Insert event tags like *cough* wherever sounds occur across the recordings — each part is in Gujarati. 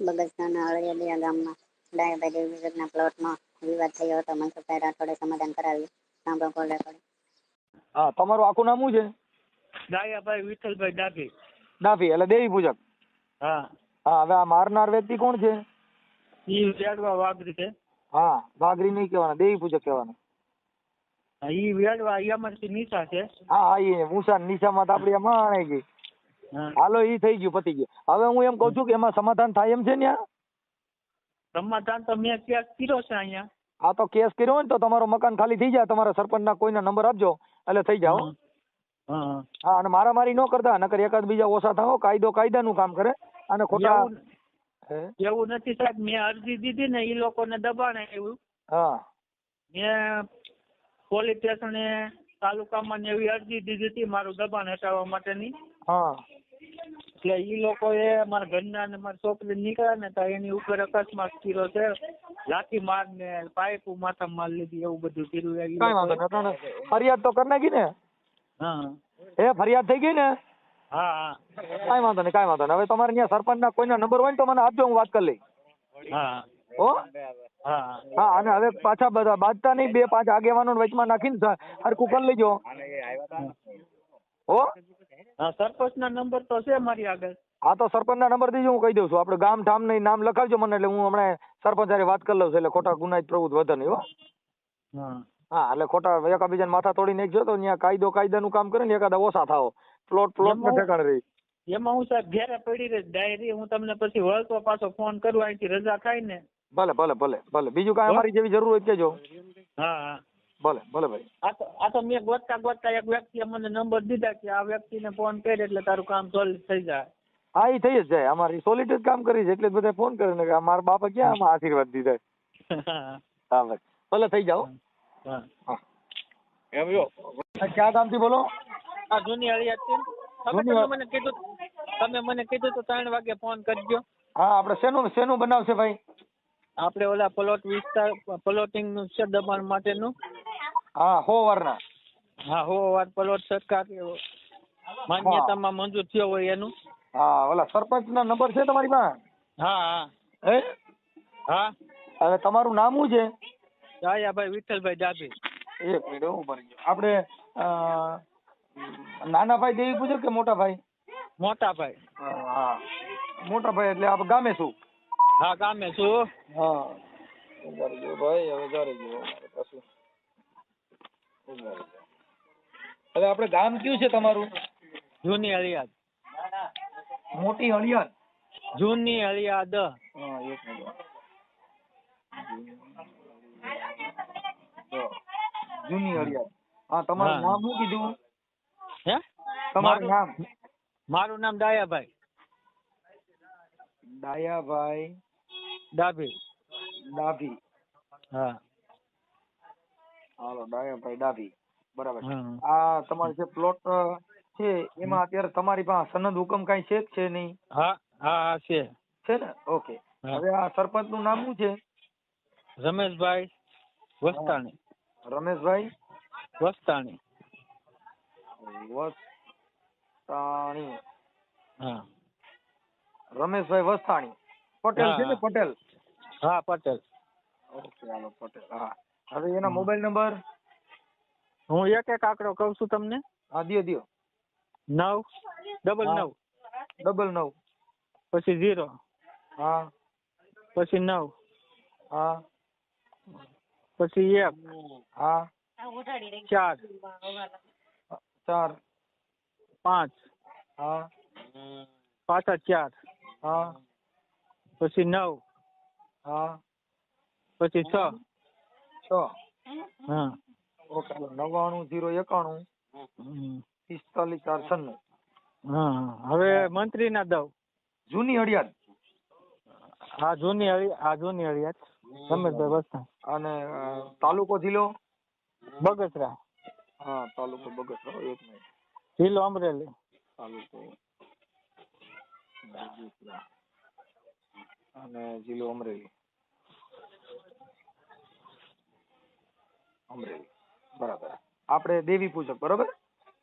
બગસરાના અળિયાદિયા ગામમાં ડાયાભાઈ દેવી વિભાગના પ્લોટમાં વિવાદ થયો હતો. મનસુખભાઈ રાઠોડે સમાધાન કરાવ્યું. સાંભળો કોલ રેકોર્ડ હા તમારું આખું નામ શું છે? ડાયાભાઈ વિઠ્ઠલભાઈ ડાભી. ડાભી એટલે દેવી પૂજક. હા. હા હવે આ મારનાર વ્યક્તિ કોણ છે? ઈ વેડવા વાઘરી છે. હા વાઘરી નહીં કહેવાના દેવી પૂજક કહેવાના. ઈ વેડવા યામાંથી નીચા છે. હા હા એ મૂસા નિશામાં તો આપણી આણાઈ ગઈ. હાલો ઈ થઈ ગયું પતી ગયું. હવે હું એમ કઉ છું કે એમાં સમાધાન થાય એમ છે ને સમાધાન તો મેં કેસ કર્યો છે અહીંયા. આ તો કેસ કર્યો હોય ને તો તમારો મકાન ખાલી થઈ જાય. તમારા સરપંચના કોઈના નંબર આપજો. એટલે થઈ જાવ હા. અને મારામારી ન કરતા નકર એકાદ બીજા ઓછા થાઓ કાયદો કાયદાનું કામ કરે. અને ખોટા એવું નથી સાહેબ મેં અરજી દીધી ને ઈ લોકોને દબાણ આવ્યું હા. મેં પોલીસ સ્ટેશને તાલુકામાં ને એવી અરજી દીધી હતી મારું દબાણ હટાવવા માટેની. હા. એટલે ઈ લોકોએ મારા ઘરના ને મારી છોકરી નીકળ્યા ને તો એની ઉપર અકસ્માત કર્યો છે. લાઠી માર ને પાઇપ માથા માર લીધી એવું બધું કર્યું કઈ વાંધો. ફરિયાદ તો કરી નાખી ને? હા. એ ફરિયાદ થઈ ગઈ ને? હા હા. કાંઈ વાંધો નહીં કઈ વાંધો નહીં હવે તમારે ત્યાં સરપંચના કોઈના નંબર હોય ને તો મને આપજો હું વાત કરી લઈ હા. ઓ હા હા. અને હવે પાછા બધા બાંધતા નહીં બે પાંચ આગેવાનો વચમાં નાખીને હરખું કરી લેજો. હો? હા સરપંચના નંબર તો છે મારી આગળ. હા તો સરપંચના નંબર દીજો હું કહી દઉં છું. આપણે ગામ ઠામ નહીં નામ લખાવજો મને એટલે હું હમણાં સરપંચ હારે વાત કરી લઉં છું એટલે ખોટા ગુનાહિત પ્રવૃત્તિ વધે નહીં હો. હા. હા એટલે ખોટા એકાબીજાને માથા તોડી નાખજો તો અહીંયા કાયદો કાયદાનું કામ કરે ને એકાદા ઓછા થાવ પ્લોટ પ્લોટ ને ઠેકાણ રહી. એમાં હું સાહેબ ઘેરે પડી રહી ડાયરી હું તમને પછી વળતો પાછો ફોન કરું અહીંથી રજા થાય ને ભલે ભલે ભલે ભલે. બીજું કાંઈ? અમારી જેવી જરૂર હોય કેજો હા હા. ભલે ભલે ભાઈ. આ તો આ તો મેં ગોતતા ગોતતા એક વ્યક્તિએ મને નંબર દીધા કે આ વ્યક્તિને ફોન કરી એટલે તારું કામ સોલ્વ થઈ જાય. હા એ થઈ જ જાય. અમારી સોલિડ જ કામ કરી છે એટલે બધા ફોન કરે ને કે મારા બાપા ક્યાં આમાં આશીર્વાદ દીધા? *laughs* હા ભાઈ. ભલે થઈ જાઓ. હા. જો. ક્યાં ગામથી બોલો? આ જૂની હળિયાત છે. તમે તમે મને કીધું તમે મને કીધું તો ત્રણ વાગે ફોન કરજો. હા આપણે શેનું શેનું બનાવશે ભાઈ? આપણે ઓલા પ્લોટ વિસ્તાર પ્લોટિંગનું છે દબાણ માટેનું. હા હો વારના. હા હો વાર પલોટ સરકાર માન્યતામાં મંજૂર થયો હોય એનું. હા ઓલા સરપંચના નંબર છે તમારી પાસે? હા હા. હે? હા. હવે તમારું નામ શું છે? દાયાભાઈ વિઠ્ઠલભાઈ ડાભી. એક મિનિટ હું ભરી ગયો. આપણે અ, નાના ભાઈ દેવી પૂછે કે મોટા ભાઈ મોટા ભાઈ હા. મોટા ભાઈ એટલે આપણે ગામે શું? હા ગામે છું હા. ભરી ગયો ભાઈ હવે જારી ગયો. પાછું. હવે આપણે ગામ કયું છે તમારું? જૂની હળિયાદ. મોટી હળિયાદ? જૂની હળિયાદ. હા એક મિનિટ. જૂની હળિયાદ. હા તમારું નામ શું કીધું? હે? તમારું નામ? મારું નામ દાયાભાઈ ડાયાભાઈ ડાભી. ડાભી. હા. હાલો ડાયાભાઈ ડાભી. બરાબર આ તમારો જે પ્લોટ છે એમાં અત્યારે તમારી પાસે સનદ હુકમ કાંઈ છે કે છે નહીં? હા હા હા છે. છે ને? ઓકે. હવે આ સરપંચનું નામ શું છે? રમેશભાઈ વસ્તાણી. રમેશભાઈ? વસ્તાણી. વસ્તાણી. હા. રમેશભાઈ વસ્તાણી. પટેલ છે ને પટેલ? હા પટેલ. ઓકે હાલો પટેલ. હા. હવે એના મોબાઈલ નંબર હું એક એક આંકડો કહું છું તમને? હા દિયો દિયો. નવ ડબલ હા. નવ. ડબલ નવ. પછી ઝીરો હા. પછી નવ. હા. પછી એક. હા. ચાર. ચાર. પાંચ. હા. પાછા ચાર. હા. પછી નવ. હા. પછી છ. છ. હા. ઓકે નવ્વાણું જીરો એકાણું પિસ્તાલીસ ચાર છન્નું. હા હવે મંત્રીના દવ. જૂની હળિયાદ. હા જૂની હળી હા જૂની હળિયાદ. વસ્તા અને તાલુકો જિલ્લો? બગસરા. હા તાલુકો બગસરા એક મિનિટ. જિલ્લો અમરેલી. તાલુકો અને જિલ્લો અમરેલી. અમરેલી. બરાબર. આપણે દેવી પૂજક બરાબર?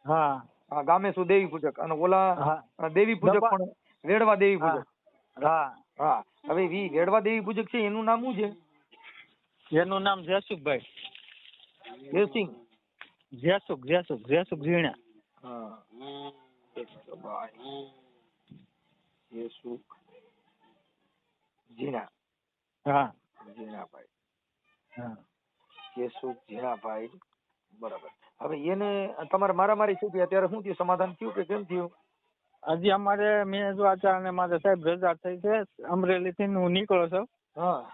હા. હા ગામે શું દેવી પૂજક? અને ઓલા દેવી પૂજક પણ વેડવા દેવી પૂજક. હા. હા. હવે વી વેડવા દેવી પૂજક છે એનું નામ શું છે? એનું નામ જયસુખભાઈ. જયસિંહ. જયસુખ જયસુખ જયસુખ ઝીણા. હા. યેસુખ હા. ઝીણાભાઈ. હા. યેસુખ જીણાભાઈ બરાબર. હવે એને તમારે મારામારી થઈ હતી અત્યારે શું થયું? સમાધાન થયું કે કેમ થયું? હજી અમારે મેં જો આચાર્ય મારે સાહેબ રજા થઈ છે અમરેલીથી હું નીકળો છું. હા.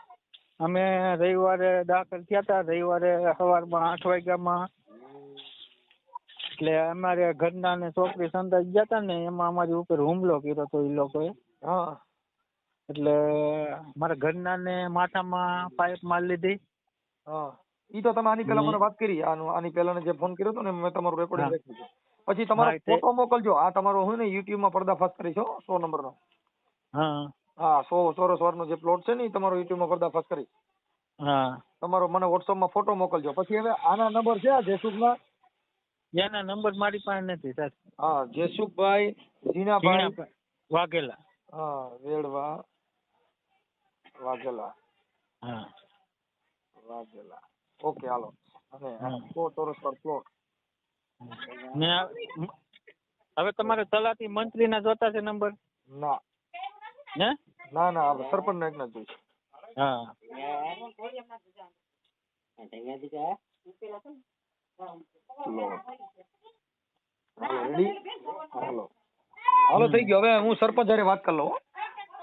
અમે રવિવારે દાખલ થયા હતા રવિવારે સવારમાં આઠ વાગ્યામાં. એટલે અમારે ઘરના ને છોકરી સંતાઈ ગયા હતા ને એમાં અમારી ઉપર હુમલો કર્યો હતો એ લોકોએ. હા. એટલે મારા ઘરના ને માથામાં પાઇપ મારી લીધી. હા. ઈ તો તમે આની પહેલા ને- મને વાત કરી આનો આની પહેલા જે ફોન કર્યો હતો ને મેં તમારું રેકોર્ડિંગ રાખ્યું છે. પછી તમારો ફોટો મોકલજો. આ તમારો હોય ને યુટ્યુબમાં પર્દાફાશ કરી છો સો નંબર નો હા. હા સો ચોરસ વારનો જે પ્લોટ છે ને તમારો યુટ્યુબમાં પર્દાફાશ કરી હા. તમારો મને વોટ્સઅપમાં ફોટો મોકલજો. પછી હવે આના નંબર છે આ જેસુખના એના નંબર મારી પાસે નથી સર હા જેસુખભાઈ જીનાભાઈ વાઘેલા. હા વેડવા વાઘેલા. હા. વાઘેલા. Okay hello. અને હા. સો ચોરસ પર પ્લોટ ને હવે તમારે તલાટી મંત્રીના જોતા છે નંબર ના. હે? ના ના આપણે સરપંચ નો એક ના જોઈશે. હા. હાલો થઈ ગયો. હવે હું સરપંચ જયારે વાત કરી લઉં હો.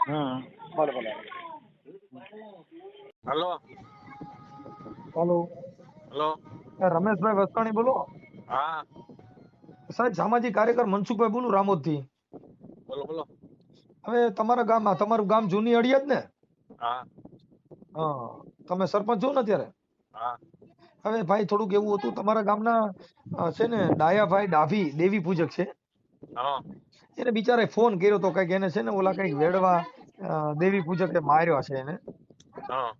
હા. ભલે ભલે. Hello. Hello. Hello. Rameshbhai Vastani બોલો. હા. સાહેબ સામાજિક કાર્યકર મનસુખભાઈ બોલું રામોદથી બોલો બોલો. હવે તમારા ગામમાં તમારું ગામ જૂની અડિયાદ ને? હા. હા. તમે સરપંચ છો ને અત્યારે? હા. હવે ભાઈ થોડુંક એવું હતું તમારા ગામના છે ને ડાયાભાઈ ડાભી દેવી પૂજક છે. હા. એને બિચારે ફોન કર્યો તો કંઈક એને છે ને ઓલા કંઈક વેડવા દેવી પૂજકે માર્યો છે એને. હા.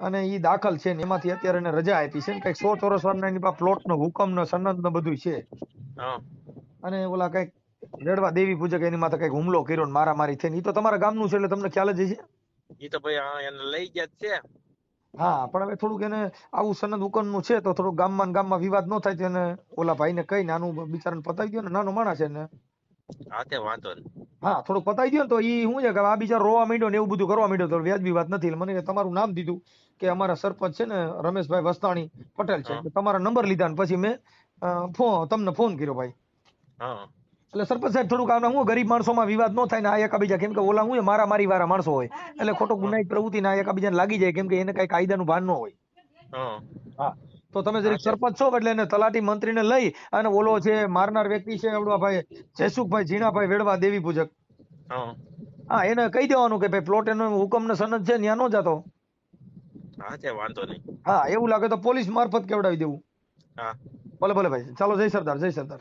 અને એ દાખલ છે ને એમાંથી અત્યારે એને રજા આપી છે ને કંઈક સો ચોરસ વારના એની પાસે પ્લોટ નો હુકમ નો સનદ નો બધું છે. અને ઓલા કંઈક રેડવા દેવી પૂજક એની માથે કંઈક હુમલો કર્યો ને મારામારી થઈ ને ઈ તો તમારા ગામનું છે એટલે તમને ખ્યાલ જ છે એ તો ભાઈ હા એને લઈ ગયા છે. હા પણ હવે થોડુંક એને આવું સનદ હુકમનું છે તો થોડુંક ગામમાં ને ગામમાં વિવાદ ન થાય તો એને ઓલા ભાઈને કઈ નાનું બિચારાને પતાવી દો ને. નાનો માણસ છે ને હા તે વાંધો નહીં. હા થોડુંક પતાવી દો ને તો એ શું છે કે આ બીજા રોવા માંડ્યો ને એવું બધું કરવા માંડ્યો તો વ્યાજબી વાત નથી. એટલે મને કે તમારું નામ દીધું કે અમારા સરપંચ છે ને રમેશભાઈ વસ્તાણી પટેલ છે. તમારા નંબર લીધા ને પછી મેં ફોન તમને ફોન કર્યો ભાઈ. એટલે સરપંચ સાહેબ થોડુંક આના હું ગરીબ માણસોમાં વિવાદ ન થાય ને આ એકાબીજા કેમ કે ઓલા હું મારા મારી વાળા માણસો હોય. એટલે ખોટો ગુનાહિત પ્રવૃત્તિ ના એકાબીજાને લાગી જાય કેમ કે એને કઈ કાયદાનું ભાન ન હોય. હા. તો તમે જરીક સરપંચ છો એટલે એને તલાટી મંત્રીને લઈ અને ઓલો છે મારનાર વ્યક્તિ છે ભાઈ જયસુખભાઈ ઝીણાભાઈ વેડવા દેવી પૂજક. હા. એને કહી દેવાનું કે ભાઈ પ્લોટ એનો હુકમ ને સનદ છે ત્યાં નો જતો. હા છે વાંધો નહીં. હા એવું લાગે તો પોલીસ મારફત કેવડાવી દેવું. હા. ભલે ભલે ભાઈ ચાલો જય સરદાર જય સરદાર.